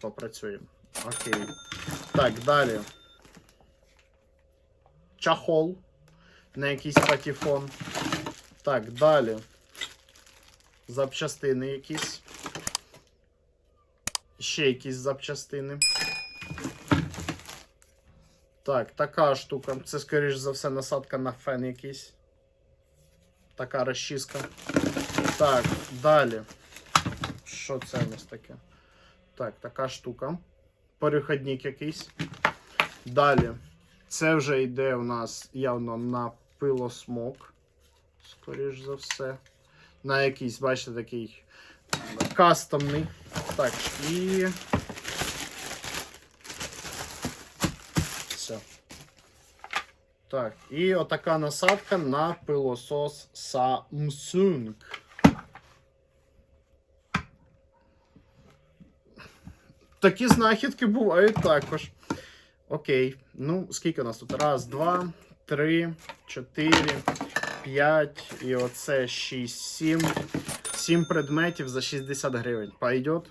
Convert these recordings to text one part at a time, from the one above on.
попрацюємо. Окей. Так, далі. Чахол. На якийсь патефон. Так, далі. Запчастини якісь. Ще якісь запчастини. Так, така штука. Це, скоріш за все, насадка на фен якийсь. Така розчіска. Так, далі. Що це у нас таке? Так, така штука. Переходник якийсь. Далі. Це вже йде у нас явно на пилосмок. Скоріш за все. На якийсь, бачите, такий кастомний. Так, і. Все. Так, і отака насадка на пилосос Samsung. Такі знахідки бувають також. Окей. Ну, скільки у нас тут? Раз, два, три, чотири, п'ять. І оце шість, сім. Сім предметів за 60 гривень. Пойдет?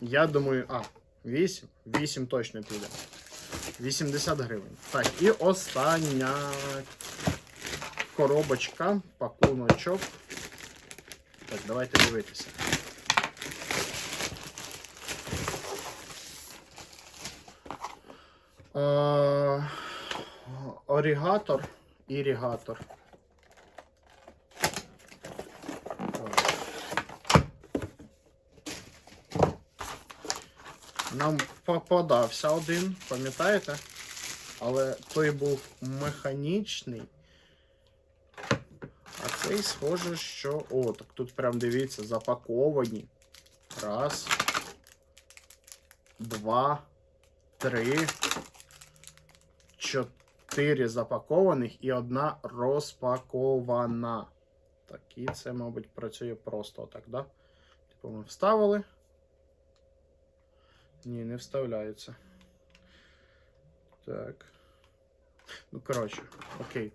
Я думаю, а, 8. 8 точно піде. 80 гривень. Так, і остання коробочка, пакуночок. Так, давайте дивитися. Орігатор, ірігатор. Нам попадався один, пам'ятаєте? Але той був механічний. А цей схоже, що. О, так тут прям дивіться, запаковані. Раз. Два. Три. Чотири запакованих і одна розпакована. Так, і це, мабуть, працює просто так, да? Типу ми вставили. Ні, не вставляється. Так. Ну, коротше, окей.